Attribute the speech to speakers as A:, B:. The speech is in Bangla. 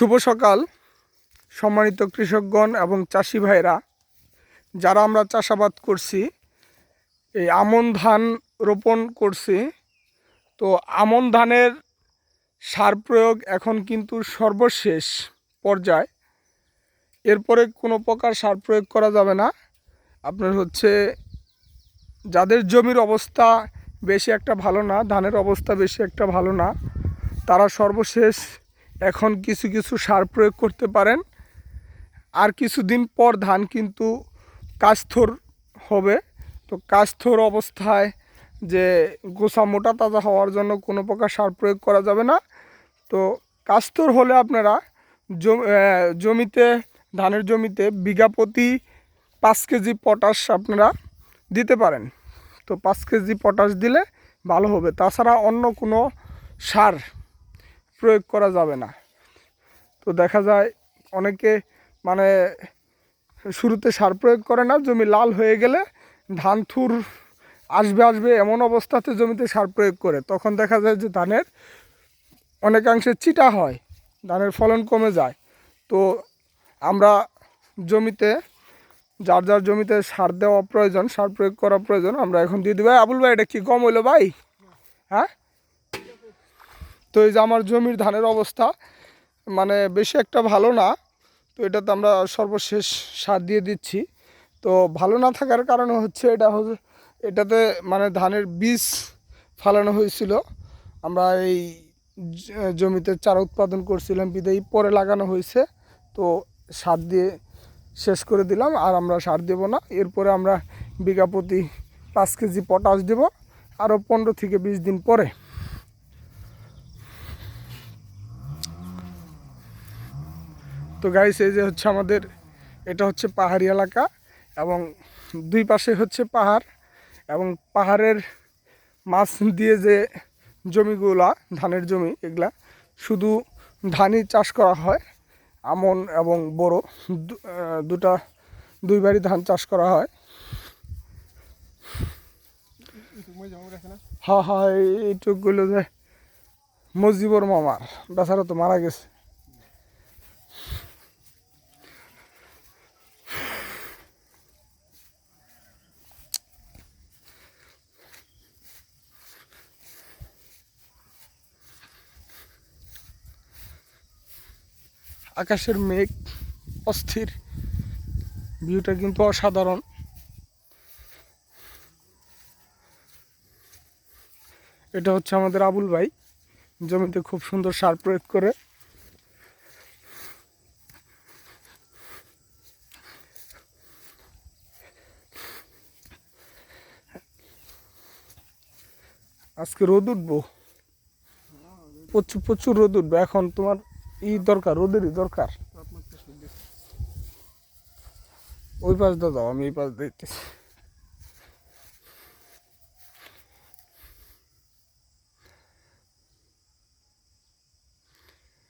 A: শুভ সকাল, সম্মানিত কৃষকগণ এবং চাষি ভাইরা। যারা আমরা চাষাবাদ করছি, এই আমন ধান রোপণ করছি, তো আমন ধানের সার প্রয়োগ এখন কিন্তু সর্বশেষ পর্যায়। এরপরে কোনো প্রকার সার প্রয়োগ করা যাবে না। আপনার হচ্ছে, যাদের জমির অবস্থা বেশি একটা ভালো না, ধানের অবস্থা বেশি একটা ভালো না, তারা সর্বশেষ এখন কিছু কিছু সার প্রয়োগ করতে পারেন। আর কিছুদিন পর ধান কিন্তু কাস্থর হবে। তো কাস্থর অবস্থায় যে গোসা মোটা তাজা হওয়ার জন্য কোনো প্রকার সার প্রয়োগ করা যাবে না। তো কাস্থর হলে আপনারা জম- জমিতে, ধানের জমিতে বিঘা প্রতি পাঁচ কেজি পটাশ আপনারা দিতে পারেন। তো পাঁচ কেজি পটাশ দিলে ভালো হবে। তাছাড়া অন্য কোনো সার প্রয়োগ করা যাবে না। তো দেখা যায় অনেকে মানে শুরুতে সার প্রয়োগ করে না, জমি লাল হয়ে গেলে ধান থুর আসবে আসবে এমন অবস্থাতে জমিতে সার প্রয়োগ করে। তখন দেখা যায় যে ধানের অনেকাংশে চিটা হয়, ধানের ফলন কমে যায়। তো আমরা জমিতে, যার যার জমিতে সার দেওয়া প্রয়োজন, সার প্রয়োগ করা প্রয়োজন, আমরা এখন দিয়ে দিই। ভাই, আবুল ভাই, এটা কি কম হইল ভাই? হ্যাঁ? তো এই যে আমার জমির ধানের অবস্থা মানে বেশি একটা ভালো না, তো এটাতে আমরা সর্বশেষ সার দিয়ে দিচ্ছি। তো ভালো না থাকার কারণে হচ্ছে এটা এটাতে মানে ধানের বীজ ফালানো হয়েছিল। আমরা এই জমিতে চারা উৎপাদন করছিলাম বিদেই পরে লাগানো হয়েছে। তো সার দিয়ে শেষ করে দিলাম, আর আমরা সার দেব না। এরপরে আমরা বিঘা প্রতি পাঁচ কেজি পটাশ দেব, আরও পনেরো থেকে বিশ দিন পরে। তো গাইস এই যে হচ্ছে আমাদের, এটা হচ্ছে পাহাড়ি এলাকা এবং দুই পাশে হচ্ছে পাহাড় এবং পাহাড়ের মাছ দিয়ে যে জমিগুলা, ধানের জমি এগুলা, শুধু ধানই চাষ করা হয়, আমন এবং বড় দুটা দুইবারই ধান চাষ করা হয়। হ্যাঁ হ্যাঁ এই- এইটুকগুলো যে মজিবর মামার, বেচারা তো মারা গেছে। আকাশের মেঘ, অস্থির। ভিউটা কিন্তু অসাধারণ। এটা হচ্ছে আমাদের আবুল ভাই, জমিতে খুব সুন্দর সার প্রয়োগ করে। আজকে রোদ উঠবো? প্রচুর প্রচুর রোদ উঠবে। এখন তোমার ই দরকার রোদেরই দরকার। ওই পাশ দাও আমি এই পাশ দিতেছি